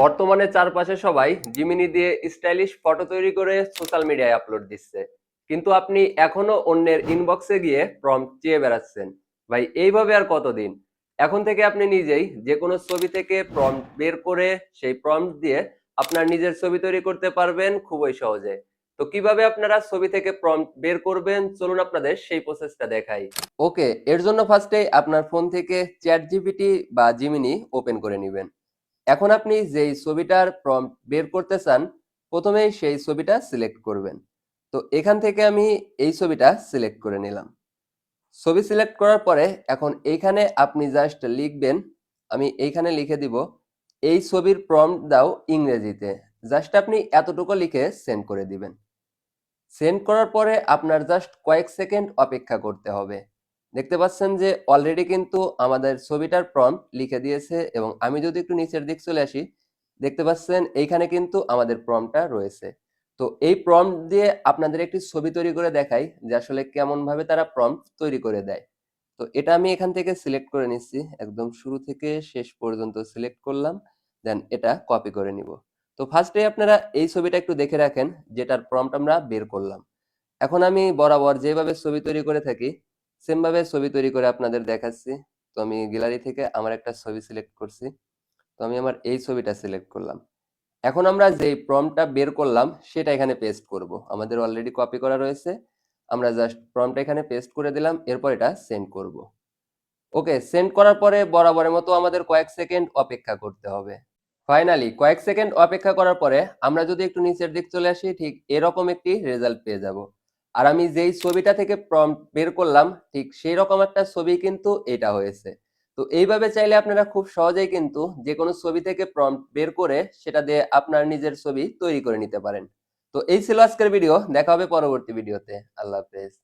বর্তমানে চারপাশে সবাই জিমিনি দিয়ে স্টাইলিশ ফটো তৈরি করে সোশ্যাল মিডিয়ায় আপলোড দিচ্ছে। কিন্তু আপনি এখনও অন্যের ইনবক্সে গিয়ে প্রম্পট চেয়ে বেড়াচ্ছেন। ভাই, এইভাবে আর কতদিন? এখন থেকে আপনি নিজেই যে কোনো ছবি থেকে প্রম্পট বের করে সেই প্রম্পট দিয়ে আপনার নিজের ছবি তৈরি করতে পারবেন খুবই সহজে। তো কীভাবে আপনারা ছবি থেকে প্রম্পট বের করবেন? চলুন আপনাদের সেই প্রসেসটা দেখাই। ওকে এর জন্য ফার্স্টে আপনার ফোন থেকে চ্যাট জিপিটি বা জিমিনি ওপেন করে নেবেন। এখন আপনি যেই ছবিটার প্রম্পট বের করতে চান, প্রথমেই সেই ছবিটা সিলেক্ট করবেন। তো এখান থেকে আমি এই ছবিটা সিলেক্ট করে নিলাম। ছবি সিলেক্ট করার পরে এখন এইখানে আপনি জাস্ট লিখবেন, আমি এইখানে লিখে দিব, এই ছবির প্রম্পট দাও ইংরেজিতে। জাস্ট আপনি এতটুকু লিখে সেন্ড করে দিবেন। সেন্ড করার পরে আপনার জাস্ট কয়েক সেকেন্ড অপেক্ষা করতে হবে। দেখতে পাচ্ছেন যে অলরেডি কিন্তু আমাদের ছবিটার প্রম্পট লিখে দিয়েছে এবং আমি যদি একটু নিচের দিক চলে আসি, দেখতে পাচ্ছেন এইখানে কিন্তু আমাদের প্রম্পটটা রয়েছে। তো এই প্রম্পট দিয়ে আপনাদের একটি ছবি তৈরি করে দেখাই যে আসলে কেমন ভাবে তারা প্রম্পট তৈরি করে দেয়। তো এটা আমি এখান থেকে সিলেক্ট করে নিচ্ছি, একদম শুরু থেকে শেষ পর্যন্ত সিলেক্ট করলাম দেন এটা কপি করে নিব। তো ফার্স্টে আপনারা এই ছবিটা একটু দেখে রাখেন, যেটার প্রম্পট আমরা বের করলাম। এখন আমি বরাবর যেভাবে ছবি তৈরি করে থাকি সেম ভাবে ছবি তৈরি করে আপনাদের দেখাচ্ছি। তো আমি গ্যালারি থেকে আমার একটা ছবি সিলেক্ট করছি। তো আমি আমার এই ছবিটা সিলেক্ট করলাম। এখন আমরা যে প্রম্পটটা বের করলাম, সেটা এখানে পেস্ট করব। আমাদের অলরেডি কপি করা রয়েছে। আমরা জাস্ট প্রম্পটটা এখানে পেস্ট করে দিলাম, এরপর এটা সেন্ড করব। ওকে সেন্ড করার পরে বরাবরের মতো আমাদের কয়েক সেকেন্ড অপেক্ষা করতে হবে। ফাইনালি কয়েক সেকেন্ড অপেক্ষা করার পরে আমরা যদি একটু নিচের দিক চলে আসি, ঠিক এরকম একটি রেজাল্ট পেয়ে যাব। আর আমি যেই ছবিটা থেকে প্রম্পট বের করলাম, ঠিক সেই রকম একটা ছবি কিন্তু এটা হয়েছে। তো এইভাবে চাইলে আপনারা খুব সহজেই কিন্তু যে কোনো ছবি থেকে প্রম্পট বের করে সেটা দিয়ে আপনার নিজের ছবি তৈরি করে নিতে পারেন। তো এই ছিল আজকের ভিডিও দেখা হবে পরবর্তী ভিডিওতে আল্লাহ হাফেজ।